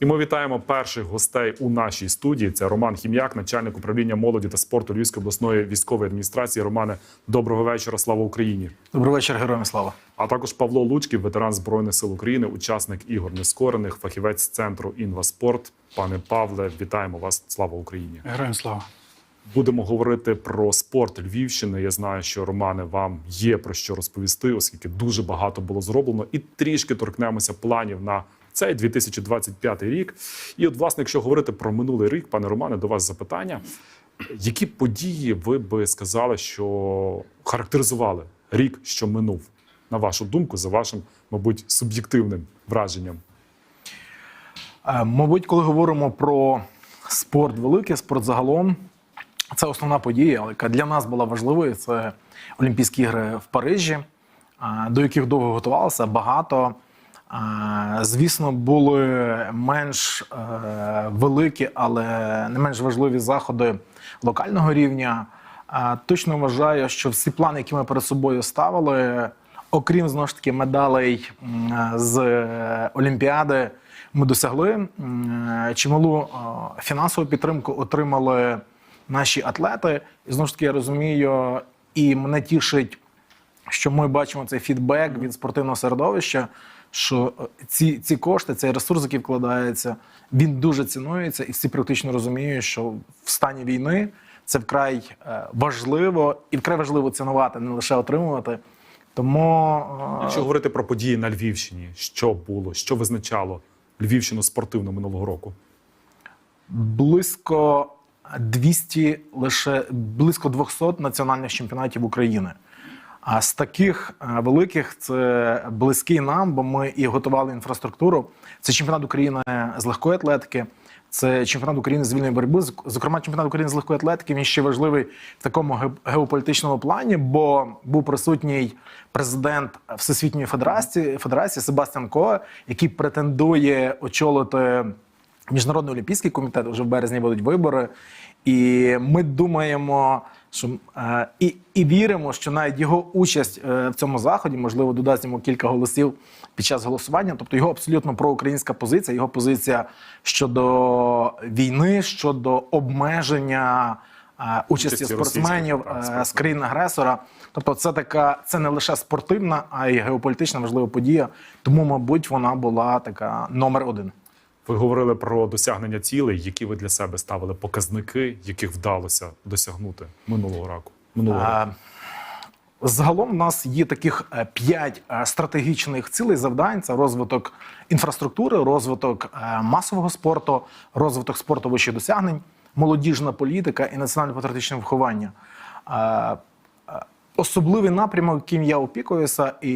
І ми вітаємо перших гостей у нашій студії. Це Роман Хім'як, начальник управління молоді та спорту Львівської обласної військової адміністрації. Романе, доброго вечора. Слава Україні! Добрий вечір, героям слава. А також Павло Лучків, ветеран збройних сил України, учасник ігор нескорених, фахівець центру Інваспорт. Пане Павле, вітаємо вас! Слава Україні! Героям слава. Будемо говорити про спорт Львівщини. Я знаю, що Романе вам є про що розповісти, оскільки дуже багато було зроблено, і трішки торкнемося планів на цей 2025 рік. І от, власне, якщо говорити про минулий рік, пане Романе, до вас запитання: які події ви би сказали, що характеризували рік, що минув, на вашу думку, за вашим, мабуть, суб'єктивним враженням? Е, Мабуть, коли говоримо про спорт великий, спорт загалом, це основна подія, яка для нас була важливою. Це Олімпійські ігри в Парижі, е, до яких довго готувалося багато. Звісно, були менш е, великі, але не менш важливі заходи локального рівня. Точно вважаю, що всі плани, які ми перед собою ставили, окрім знову ж таки медалей з е, Олімпіади, ми досягли. Чималу е, фінансову підтримку отримали наші атлети. І знову ж таки я розумію, і мене тішить що ми бачимо цей фідбек від спортивного середовища, що е, ці, ці кошти, цей ресурс, який вкладається, він дуже цінується, і всі практично розуміють, що в стані війни це вкрай е, важливо і вкрай важливо цінувати, не лише отримувати. Тому е, Якщо говорити про події на Львівщині, що було, що визначало Львівщину спортивно минулого року? близько 200, лише близько 200 національних чемпіонатів України. А з таких е, великих це близький нам, бо ми і готували інфраструктуру. Це чемпіонат України з легкої атлетики, це чемпіонат України з вільної боротьби. Зокрема, чемпіонат України з легкої атлетики він ще важливий в такому геополітичному плані, бо був присутній президент Всесвітньої федерації Федерації Себастьян Ко, який претендує очолити. Міжнародний олімпійський комітет вже в березні будуть вибори, і ми думаємо, що е, і, і віримо, що навіть його участь е, в цьому заході можливо додасть йому кілька голосів під час голосування. Тобто його абсолютно проукраїнська позиція, його позиція щодо війни, щодо обмеження е, участі спортсменів е, з країн-агресора. Тобто, це така це не лише спортивна, а й геополітична важлива подія. Тому, мабуть, вона була така номер один. Ви говорили про досягнення цілей, які ви для себе ставили показники, яких вдалося досягнути минулого року. Минулого року. Е, Загалом в нас є таких е, п'ять е, стратегічних цілей завдань: це розвиток інфраструктури, розвиток е, масового спорту, розвиток спорту вищих досягнень, молодіжна політика і національно-патріотичне виховання. Особливий напрямок, яким я опікуюся, і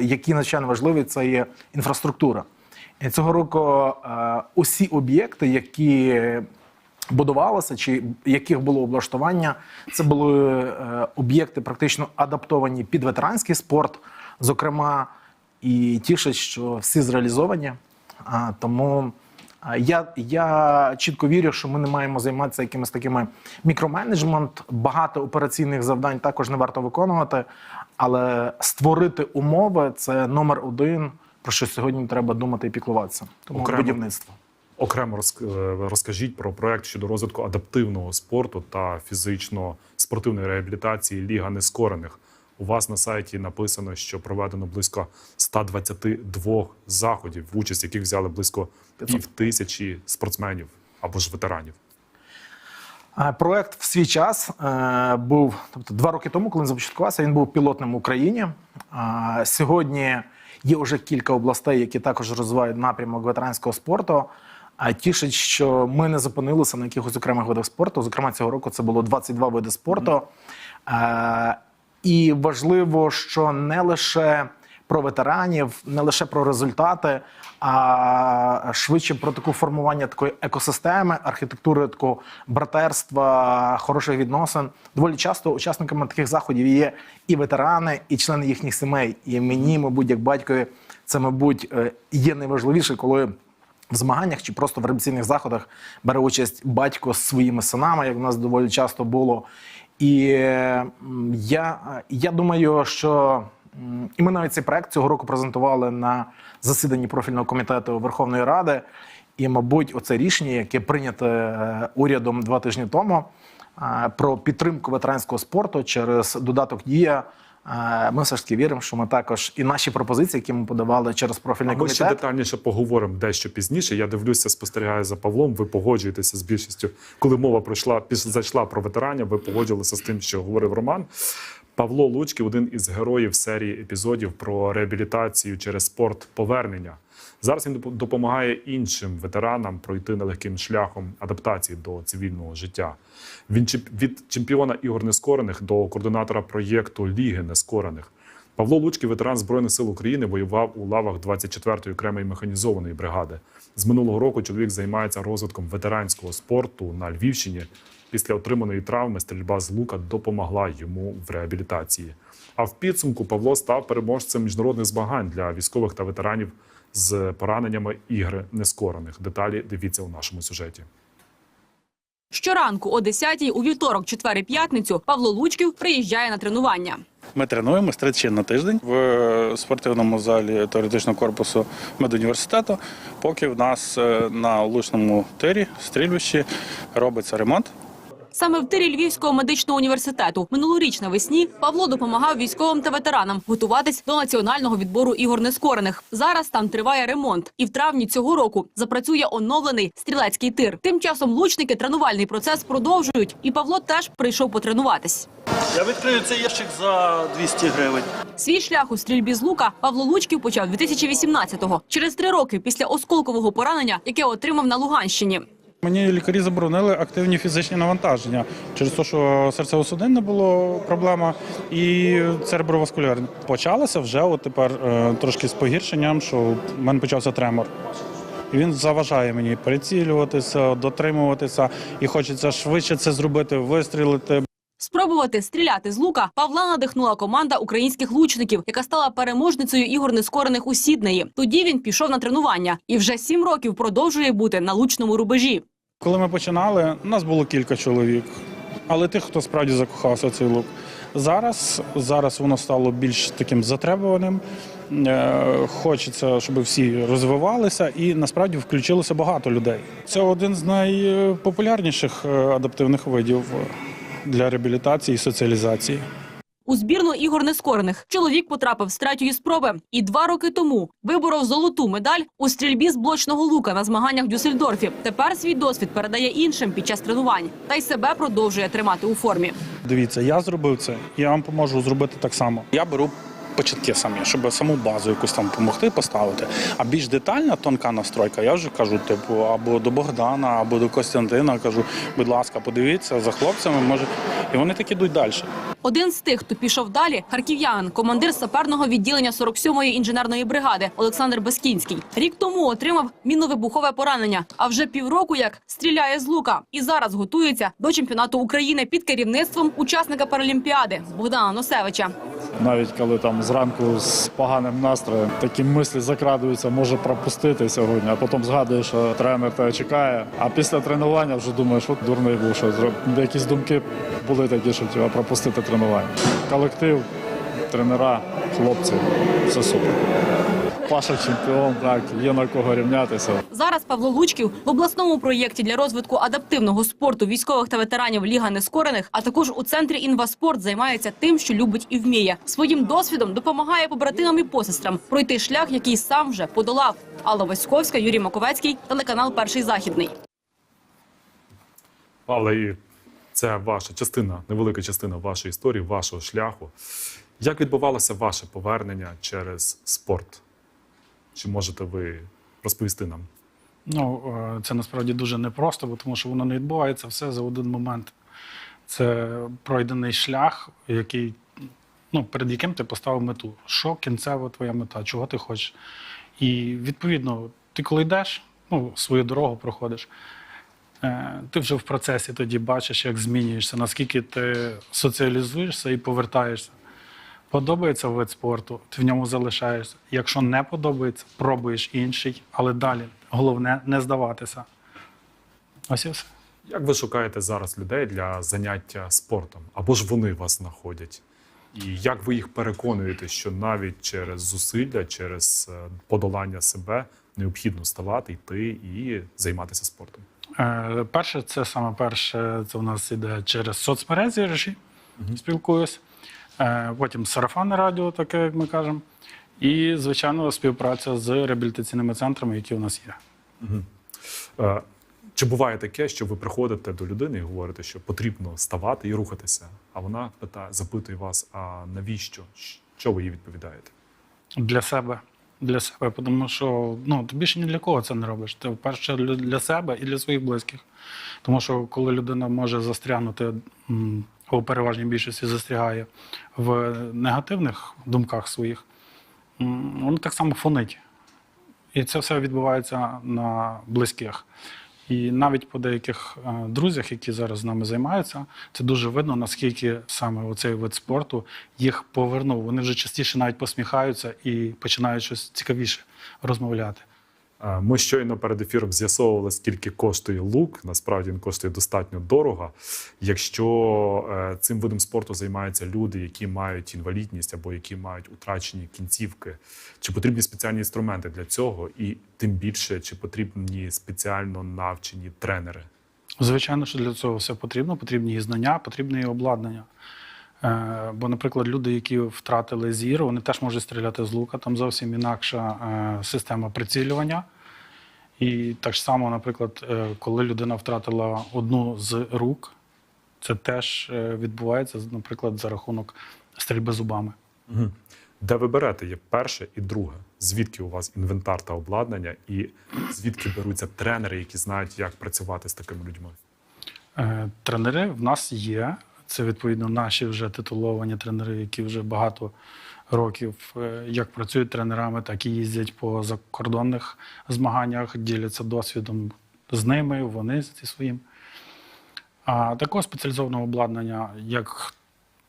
який надзвичайно важливий, це є інфраструктура. Цього року е, усі об'єкти, які будувалося, чи яких було облаштування. Це були е, об'єкти практично адаптовані під ветеранський спорт, зокрема, і тішить, що всі зреалізовані. А, тому я, я чітко вірю, що ми не маємо займатися якимись такими мікроменеджмент. Багато операційних завдань також не варто виконувати, але створити умови це номер один, про що сьогодні треба думати і піклуватися. Тому Окремо. будівництво. Окремо е, розкажіть про проект щодо розвитку адаптивного спорту та фізично-спортивної реабілітації Ліга нескорених. У вас на сайті написано, що проведено близько 122 заходів, в участь яких взяли близько пів тисячі спортсменів або ж ветеранів. Е, Проект в свій час е, був, тобто два роки тому, коли він започаткувався, він був пілотним в Україні. Сьогодні є вже кілька областей, які також розвивають напрямок ветеранського спорту. А тішить, що ми не зупинилися на якихось окремих видах спорту. Зокрема, цього року це було 22 види спорту. Е, І важливо, що не лише про ветеранів, не лише про результати, а швидше про таку формування такої екосистеми, архітектури такого братерства, хороших відносин. Доволі часто учасниками таких заходів є і ветерани, і члени їхніх сімей. І мені, мабуть, як батькові, це, мабуть, е, є найважливіше, коли. В змаганнях чи просто в репетиційних заходах бере участь батько з своїми синами, як в нас доволі часто було. І я, я думаю, що і ми навіть цей проект цього року презентували на засіданні профільного комітету Верховної Ради. І, мабуть, оце рішення, яке прийнято е, урядом два тижні тому е, про підтримку ветеранського спорту через додаток Дія. е, Ми все ж таки віримо, що ми також і наші пропозиції, які ми подавали через профільний А ми ще детальніше поговоримо дещо пізніше. Я дивлюся, спостерігаю за Павлом. Ви погоджуєтеся з більшістю. Коли мова пройшла, зайшла про ветеранів, ви погоджувалися з тим, що говорив Роман. Павло Луцький один із героїв серії епізодів про реабілітацію через спорт повернення. Зараз він допомагає іншим ветеранам пройти нелегким шляхом адаптації до цивільного життя. Він від чемпіона ігор нескорених до координатора проєкту Ліги нескорених. Павло Луцький, ветеран Збройних сил України, воював у лавах 24-ї окремої механізованої бригади. З минулого року чоловік займається розвитком ветеранського спорту на Львівщині. Після отриманої травми стрільба з лука допомогла йому в реабілітації. А в підсумку Павло став переможцем міжнародних змагань для військових та ветеранів з пораненнями ігри нескорених. Деталі дивіться у нашому сюжеті. Щоранку о 10-й у вівторок, четвер і п'ятницю Павло Лучків приїжджає на тренування. Ми тренуємось тричі на тиждень в е, спортивному залі теоретичного корпусу медуніверситету, поки в нас е, на лучному тирі, стрільбищі, робиться ремонт. Саме в тирі Львівського медичного університету минулоріч навесні Павло допомагав військовим та ветеранам готуватись до національного відбору ігор нескорених. Зараз там триває ремонт, і в травні цього року запрацює оновлений стрілецький тир. Тим часом лучники тренувальний процес продовжують, і Павло теж прийшов потренуватись. Я відкрию цей ящик за 200 гривень. Свій шлях у стрільбі з лука Павло Лучків почав 2018-го, через три роки після осколкового поранення, яке отримав на Луганщині. Мені лікарі заборонили активні фізичні навантаження через те, що серцево-судинна було проблема і цереброваскулярна. Почалося вже от тепер е, трошки з погіршенням, що в мене почався тремор. І він заважає мені прицілюватися, дотримуватися, і хочеться швидше це зробити, вистрілити. Спробувати стріляти з лука Павла надихнула команда українських лучників, яка стала переможницею ігор нескорених у Сіднеї. Тоді він пішов на тренування і вже сім років продовжує бути на лучному рубежі. Коли ми починали, нас було кілька чоловік, але тих, хто справді закохався цей лук. Зараз, зараз воно стало більш таким затребуваним. Е, Хочеться, щоб всі розвивалися, і насправді включилося багато людей. Це один з найпопулярніших е, адаптивних видів для реабілітації і соціалізації. У збірну ігор нескорених чоловік потрапив з третьої спроби і два роки тому виборов золоту медаль у стрільбі з блочного лука на змаганнях в Дюссельдорфі. Тепер свій досвід передає іншим під час тренувань та й себе продовжує тримати у формі. Дивіться, я зробив це, я вам поможу зробити так само. Я беру початки самі, щоб саму базу якусь там допомогти поставити. А більш детальна тонка настройка, я вже кажу, типу, або до Богдана, або до Костянтина. Кажу, будь ласка, подивіться за хлопцями, може, і вони так ідуть далі. Один з тих, хто пішов далі, харків'янин, командир саперного відділення 47-ї інженерної бригади Олександр Бескінський. Рік тому отримав мінно-вибухове поранення, а вже півроку як стріляє з лука. І зараз готується до чемпіонату України під керівництвом учасника Паралімпіади Богдана Носевича. Навіть коли там зранку з поганим настроєм такі мислі закрадуються, може пропустити сьогодні, а потім згадуєш, що тренер тебе чекає. А після тренування вже думаєш, от дурний був, що якісь думки були такі, що тебе пропустити тренування. Колектив, тренера, хлопці, все супер. Паша чемпіон, так, є на кого рівнятися. Зараз Павло Лучків в обласному проєкті для розвитку адаптивного спорту військових та ветеранів Ліга Нескорених, а також у центрі Інваспорт займається тим, що любить і вміє. Своїм досвідом допомагає побратимам і посестрам пройти шлях, який сам вже подолав. Алла Васьковська, Юрій Маковецький, телеканал Перший західний. Павле, і це ваша частина, невелика частина вашої історії, вашого шляху. Як відбувалося ваше повернення через спорт? Чи можете ви розповісти нам? Ну, е, це насправді дуже непросто, бо тому що воно не відбувається все за один момент. Це пройдений шлях, який, ну, перед яким ти поставив мету. Що кінцева твоя мета, чого ти хочеш. І відповідно, ти коли йдеш, ну, свою дорогу проходиш, ти вже в процесі тоді бачиш, як змінюєшся, наскільки ти соціалізуєшся і повертаєшся. Подобається вид спорту, ти в ньому залишаєшся. Якщо не подобається, пробуєш інший, але далі. Головне не здаватися. Ось і все. Як ви шукаєте зараз людей для заняття спортом? Або ж вони вас знаходять? І як ви їх переконуєте, що навіть через зусилля, через е, подолання себе необхідно ставати, йти і займатися спортом? Е, перше, це саме перше, це у нас іде через соцмережі режі, спілкуюсь. Е, потім сарафанне радіо, таке, як ми кажемо. І, звичайно, співпраця з реабілітаційними центрами, які у нас є. Е, Чи буває таке, що ви приходите до людини і говорите, що потрібно ставати і рухатися? А вона питає, запитує вас: а навіщо? Що ви їй відповідаєте? Для себе. Для себе, тому що ну, ти більше ні для кого це не робиш. Ти вперше для- себе і для своїх близьких. Тому що коли людина може застрягнути, у переважній більшості застрягає в негативних думках своїх, воно так само фонить. І це все відбувається на близьких. І навіть по деяких е, друзях, які зараз з нами займаються, це дуже видно, наскільки саме оцей вид спорту їх повернув. Вони вже частіше навіть посміхаються і починають щось цікавіше розмовляти. Ми щойно перед ефіром з'ясовували, скільки коштує лук. Насправді він коштує достатньо дорого. Якщо е, цим видом спорту займаються люди, які мають інвалідність або які мають утрачені кінцівки, чи потрібні спеціальні інструменти для цього, і тим більше чи потрібні спеціально навчені тренери? Звичайно, що для цього все потрібно. Потрібні і знання, потрібне і обладнання. Е, бо, наприклад, люди, які втратили зір, вони теж можуть стріляти з лука. Там зовсім інакша е, система прицілювання. І так само, наприклад, е, коли людина втратила одну з рук, це теж відбувається, наприклад, за рахунок стрільби зубами. Де ви берете є перше і друге? Звідки у вас інвентар та обладнання, і звідки беруться тренери, які знають, як працювати з такими людьми? Тренери в нас є. Це відповідно наші вже титуловані тренери, які вже багато років е, як працюють тренерами, так і їздять по закордонних змаганнях, діляться досвідом з ними, вони зі своїм. А такого спеціалізованого обладнання, як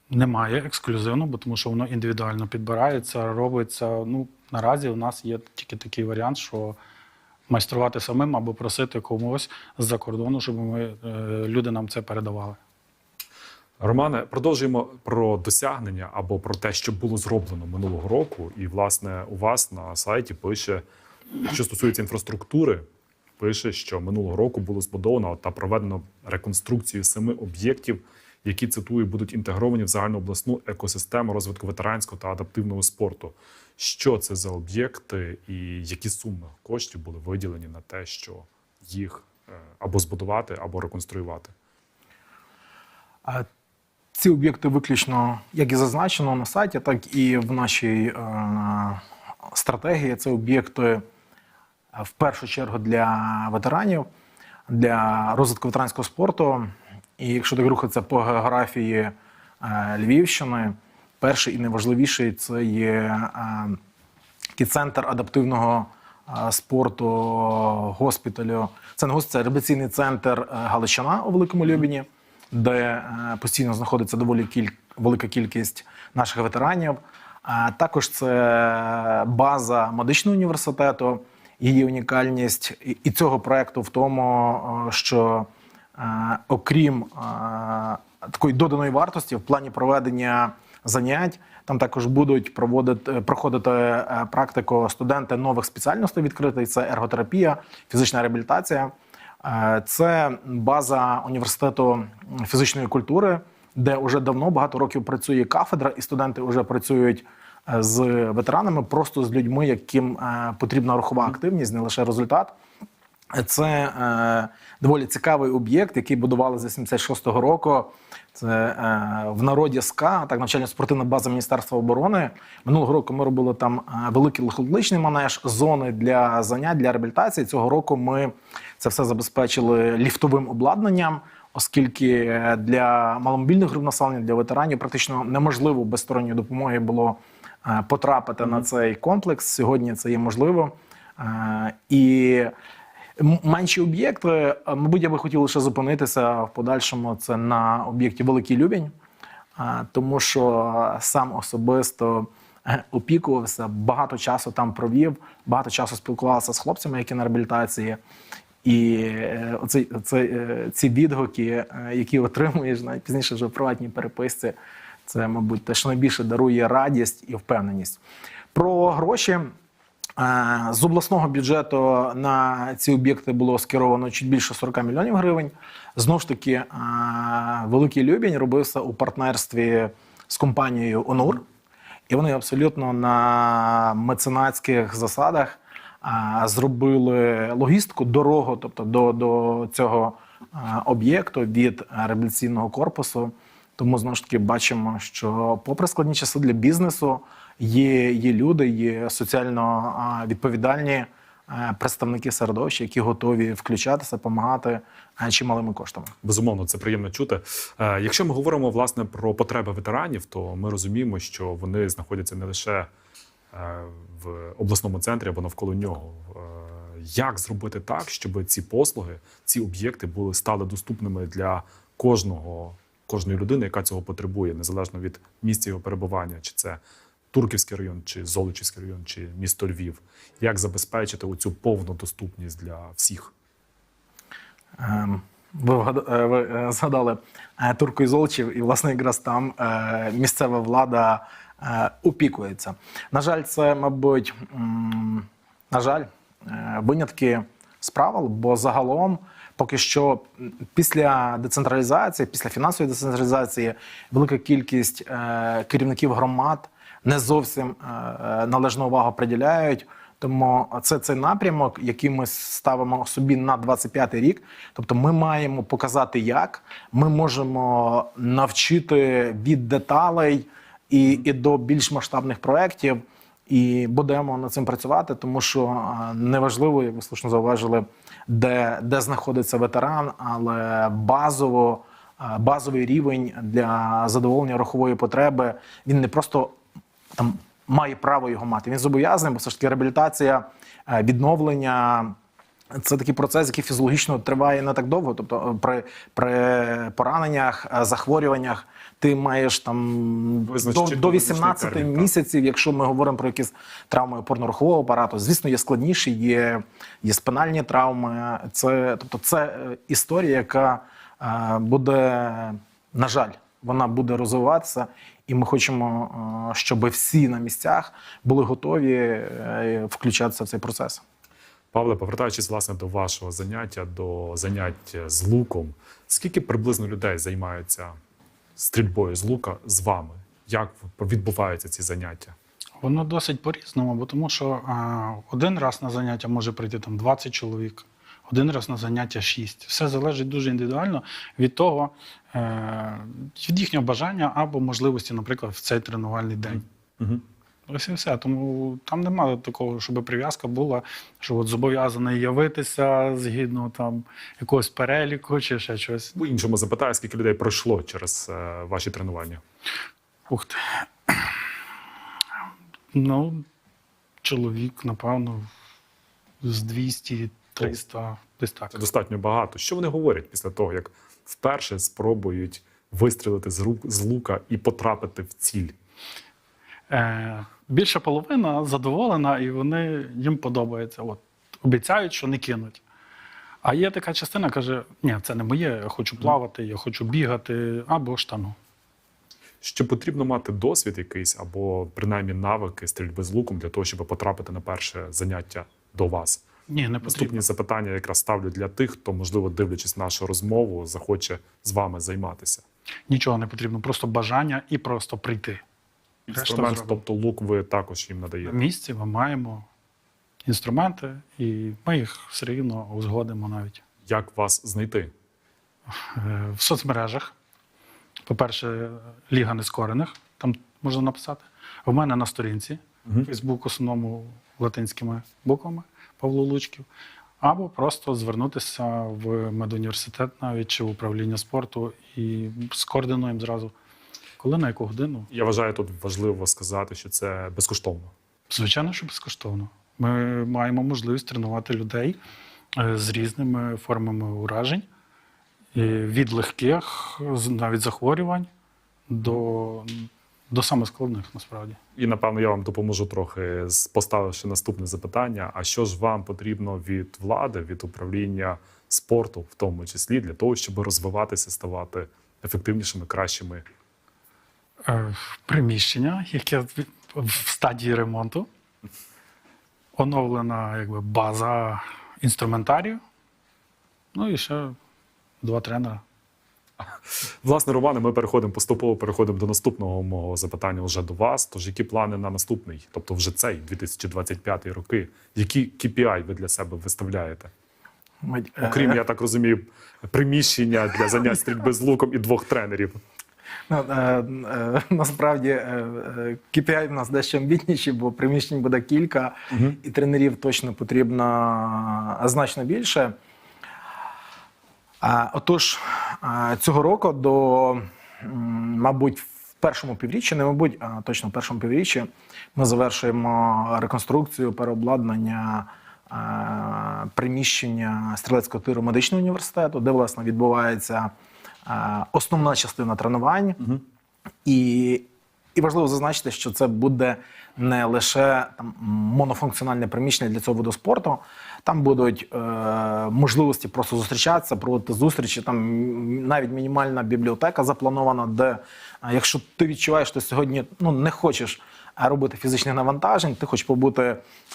немає ексклюзивно, бо тому що воно індивідуально підбирається, робиться. Ну, наразі у нас є тільки такий варіант, що майструвати самим або просити комусь з-за кордону, щоб ми, е, люди нам це передавали. Романе, продовжуємо про досягнення або про те, що було зроблено минулого року. І, власне, у вас на сайті пише, що стосується інфраструктури, пише, що минулого року було збудовано та проведено реконструкцію семи об'єктів, які цитую, будуть інтегровані в загальнообласну екосистему розвитку ветеранського та адаптивного спорту. Що це за об'єкти і які суми коштів були виділені на те, що їх е, або збудувати, або реконструювати? Ці об'єкти виключно, як і зазначено на сайті, так і в нашій е, стратегії. Це об'єкти е, в першу чергу для ветеранів, для розвитку ветеранського спорту. І якщо так рухатися по географії е, Львівщини, перший і найважливіший це є е, центр адаптивного е, спорту госпіталю. Це не госпіталь, це реабілітаційний центр е, Галичина у Великому Любіні, де е, постійно знаходиться доволі кіль... велика кількість наших ветеранів. А також це база медичного університету. Її унікальність і- цього проекту в тому, е, що е, окрім такої доданої вартості в плані проведення занять, там також будуть проводити проходити практику студенти нових спеціальностей відкритих. Це ерготерапія, фізична реабілітація. Е, Це база університету фізичної культури, де вже давно багато років працює кафедра, і студенти вже працюють е, з ветеранами, просто з людьми, яким е, потрібна рухова активність, не лише результат. Це е, доволі цікавий об'єкт, який будували з 86-го року. Це е, в народі СКА, так навчально-спортивна база Міністерства оборони. Минулого року ми робили там е, великий лихотличний манеж, зони для занять, для реабілітації. Цього року ми це все забезпечили ліфтовим обладнанням, оскільки е, для маломобільних груп населення, для ветеранів практично неможливо без сторонньої допомоги було е, потрапити на цей комплекс. Сьогодні це є можливо. Е, І Менші об'єкти, е, мабуть, я би хотів лише зупинитися в подальшому. Це на об'єкті Великий Любінь, е, тому що сам особисто е, опікувався, багато часу там провів, багато часу спілкувався з хлопцями, які на реабілітації. І оці, оці, ці відгуки, які отримуєш навіть пізніше вже в приватній переписці, це, мабуть, те, що найбільше дарує радість і впевненість. Про гроші. Е, З обласного бюджету на ці об'єкти було скеровано чуть більше 40 мільйонів гривень. Знову ж таки, е, Великий Любінь робився у партнерстві з компанією Онур. І вони абсолютно на меценатських засадах зробили логістику, дорогу, тобто до, до цього об'єкту від реабілітаційного корпусу. Тому знову ж таки бачимо, що попри складні часи для бізнесу, є, є люди, є соціально відповідальні представники середовища, які готові включатися, допомагати а, чималими коштами. Безумовно, це приємно чути. Е, Якщо ми говоримо власне про потреби ветеранів, то ми розуміємо, що вони знаходяться не лише е, в обласному центрі або навколо нього. Е, Як зробити так, щоб ці послуги, ці об'єкти були стали доступними для кожного, кожної людини, яка цього потребує, незалежно від місця його перебування, чи це Турківський район, чи Золочівський район, чи місто Львів? Як забезпечити оцю повну доступність для всіх? Ем, Ви, е, е, згадали е, Турку і Золочів, і власне якраз там місцева влада опікується. На жаль, це, мабуть, на жаль, винятки з правил, бо загалом. Поки що після децентралізації, після фінансової децентралізації, велика кількість е, керівників громад не зовсім е, е, належну увагу приділяють. Тому це цей напрямок, який ми ставимо собі на 25-й рік. Тобто, ми маємо показати, як ми можемо навчити від деталей і, і до більш масштабних проєктів. І будемо над цим працювати, тому що неважливо, як ви слушно зауважили, де, де знаходиться ветеран, але базово, базовий рівень для задоволення рухової потреби він не просто там має право його мати. Він зобов'язаний, бо все ж таки реабілітація, е, відновлення. Це такий процес, який фізіологічно триває не так довго. Тобто, е, при, при пораненнях, е, захворюваннях ти маєш там до, до 18 термін, місяців, якщо ми говоримо про якісь травми опорно-рухового апарату. Звісно, є складніші, є, є спинальні травми. Це, тобто, це історія, яка буде, на жаль, вона буде розвиватися, і ми хочемо, е, щоб всі на місцях були готові е, включатися в цей процес. Павле, повертаючись власне до вашого заняття, до занять з луком, скільки приблизно людей займаються стрільбою з лука з вами? Як відбуваються ці заняття? Воно досить по-різному, бо тому що а, один раз на заняття може прийти там 20 чоловік, один раз на заняття 6. Все залежить дуже індивідуально від того, е, від їхнього бажання або можливості, наприклад, в цей тренувальний день. Угу. Ось і все. Тому там немає такого, щоб прив'язка була, що от зобов'язаний явитися згідно там якогось переліку чи ще щось. По іншому запитаю, скільки людей пройшло через е, ваші тренування? Ух ти. Ну, чоловік, напевно, з 200 300 десь так. Це достатньо багато. Що вони говорять після того, як вперше спробують вистрілити з рук з лука і потрапити в ціль? Е, більша половина задоволена, і вони їм подобається. От, обіцяють, що не кинуть. А є така частина, каже: ні, це не моє, я хочу плавати, я хочу бігати або штангу. Що потрібно мати досвід якийсь або принаймні навики стрільби з луком для того, щоб потрапити на перше заняття до вас? Ні, не потрібно. Наступні запитання якраз ставлю для тих, хто, можливо, дивлячись нашу розмову, захоче з вами займатися. Нічого не потрібно, просто бажання і просто прийти. Інструмент, тобто лук, ви також їм надаєте. На місці ми маємо інструменти, і ми їх все рівно узгодимо навіть Як вас знайти? Е, в соцмережах. По-перше, Ліга Нескорених, там можна написати. В мене на сторінці. Фейсбук, основному латинськими буквами Павло Лучків. Або просто звернутися в медуніверситет навіть чи в управління спорту і скоординуємо зразу, коли на яку годину. Я вважаю, тут важливо сказати, що це безкоштовно. Звичайно, що безкоштовно. Ми маємо можливість тренувати людей е, з різними формами уражень, від легких, навіть захворювань, до, до самих складних насправді. І напевно я вам допоможу трохи, поставивши наступне запитання: а що ж вам потрібно від влади, від управління спорту, в тому числі для того, щоб розвиватися, ставати ефективнішими, кращими? Е, Приміщення, яке в- в стадії ремонту. оновлена якби, база інструментарію. Ну і ще два тренера. Власне, Романе, ми переходимо поступово переходимо до наступного мого запитання вже до вас. Тож, які плани на наступний, тобто вже цей 2025 роки, які KPI ви для себе виставляєте? Е, Окрім, я так розумію, приміщення для занять стрільби з луком і двох тренерів. Ну, е, е, насправді е, е, KPI в нас дещо амбітніші, бо приміщень буде кілька, і тренерів точно потрібно значно більше. Отож, цього року до, мабуть, в першому півріччі, не мабуть, а точно в першому півріччі, ми завершуємо реконструкцію, переобладнання приміщення стрілецького тиру медичного університету, де власне відбувається основна частина тренувань. І, і важливо зазначити, що це буде не лише там, монофункціональне приміщення для цього виду спорту. Там будуть е, можливості просто зустрічатися, проводити зустрічі. Там навіть мінімальна бібліотека запланована, де е, якщо ти відчуваєш, що сьогодні ну, не хочеш е, робити фізичних навантажень, ти хочеш побути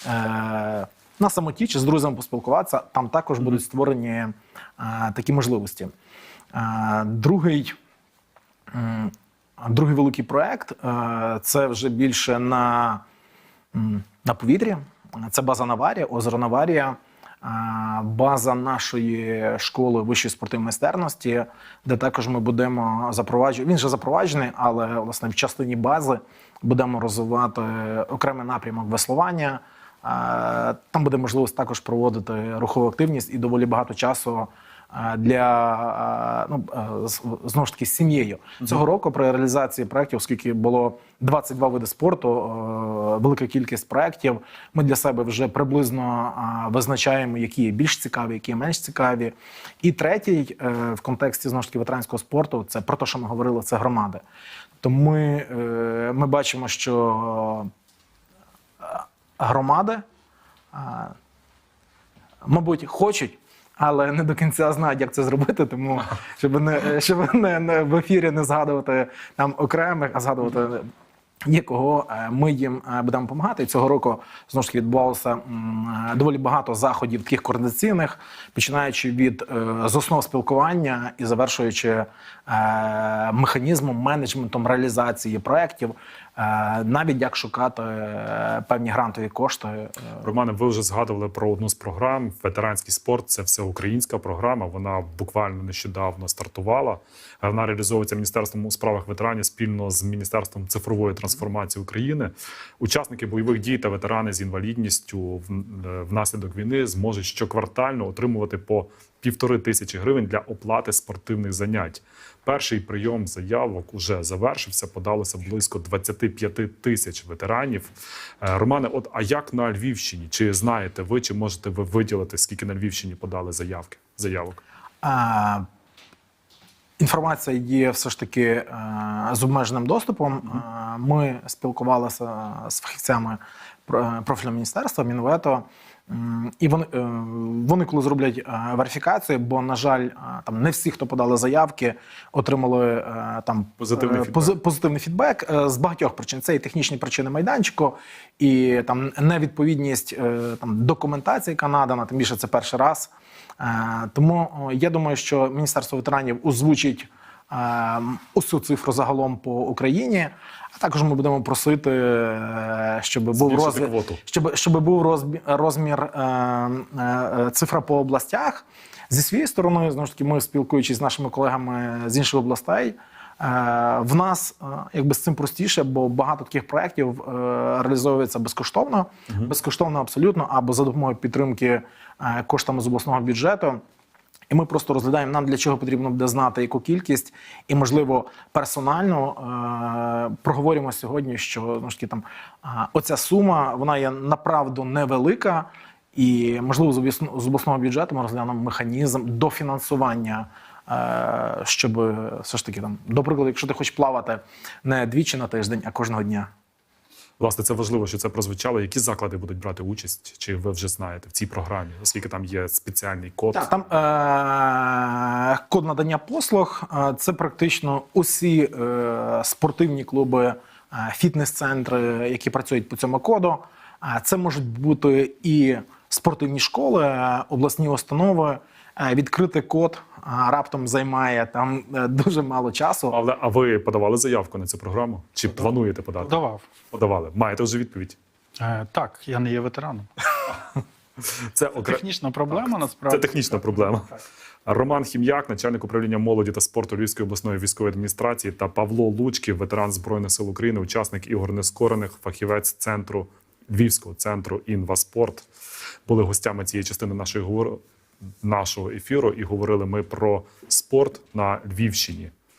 е, на самоті чи з друзями поспілкуватися, там також будуть створені е, такі можливості. Е, другий а Другий великий проект е, це вже більше на, на повітрі. Це база Наварія, озеро Наварія, е, база нашої школи вищої спортивної майстерності, де також ми будемо запроваджувати. Він вже запроваджений, але власне в частині бази будемо розвивати окремий напрямок веслування. Е, Там буде можливість також проводити рухову активність і доволі багато часу для ну, знову ж таки з сім'єю. Цього року при реалізації проєктів, оскільки було 22 види спорту, велика кількість проєктів, ми для себе вже приблизно визначаємо, які є більш цікаві, які є менш цікаві. І третій е, в контексті знову ж таки ветеранського спорту це про те, що ми говорили, це громади. Тому ми, е, ми бачимо, що громади, мабуть, хочуть, але не до кінця знають, як це зробити. Тому щоб не щоб не, не в ефірі не згадувати там окремих, а згадувати. Є кого е, ми їм е, будемо допомагати. Цього року знову ж відбувалося е, доволі багато заходів таких координаційних, починаючи від з основ спілкування і завершуючи механізмом, менеджментом реалізації проєктів, навіть як шукати е, певні грантові кошти. е, Романе, ви вже згадували про одну з програм. Ветеранський спорт це всеукраїнська програма. Вона буквально нещодавно стартувала. Е, Вона реалізовується міністерством у справах ветеранів спільно з міністерством цифрової трансформації України. Учасники бойових дій та ветерани з інвалідністю е, внаслідок війни зможуть щоквартально отримувати по півтори тисячі гривень для оплати спортивних занять. Перший прийом заявок уже завершився. Подалося близько 25 тисяч ветеранів. Е, Романе, от а як на Львівщині? Чи знаєте ви, чи можете ви виділити, скільки на Львівщині подали заявки? Заявок? А, Інформація є все ж таки е, з обмеженим доступом. Е, Ми спілкувалися з фахівцями профільного міністерства, Мінвето. І вони, е, вони коли зроблять е, верифікацію, бо, на жаль, е, там не всі, хто подали заявки, отримали там Позитивний фідбек. позитивний фідбек з багатьох причин. Це і технічні причини майданчику, і там невідповідність там документації, яка надана, тим більше це перший раз. Тому я думаю, що Міністерство ветеранів озвучить усю цифру загалом по Україні. А також ми будемо просити, е, щоб був розмір, щоб, щоб був розбі- розмір е, е, цифра по областях. Зі своєї сторони, знову ж таки, ми спілкуючись з нашими колегами з інших областей. В нас якби з цим простіше, бо багато таких проєктів реалізовується безкоштовно, безкоштовно абсолютно, або за допомогою підтримки коштами з обласного бюджету. І ми просто розглядаємо, нам для чого потрібно буде знати, яку кількість, і, можливо, персонально е- проговоримо сьогодні, що знову ж таки, там е- оця сума вона є направду невелика, і, можливо, з обласного бюджету ми розглянемо механізм дофінансування. е, Щоб все ж таки там, до прикладу, якщо ти хочеш плавати не двічі на тиждень, а кожного дня. Власне, це важливо, що це прозвучало. Які заклади будуть брати участь? Чи ви вже знаєте в цій програмі, оскільки там є спеціальний код? Так, там е- код надання послуг е, це практично усі е- спортивні клуби, е- фітнес-центри, які працюють по цьому коду. А це можуть бути і спортивні школи, е, обласні установи. Е, Відкритий код раптом займає там е, дуже мало часу. Але а ви подавали заявку на цю програму? Чи плануєте подати? Давав. Подавали. Маєте вже відповідь. Е, так, я не є ветераном. Це окре... Технічна проблема насправді. Це технічна проблема. Роман Хім'як, начальник управління молоді та спорту Львівської обласної військової адміністрації, та Павло Лучків, ветеран збройних сил України, учасник ігор нескорених, фахівець центру Львівського центру Інваспорт, були гостями цієї частини нашої говор- нашого ефіру і говорили ми про спорт на Львівщині.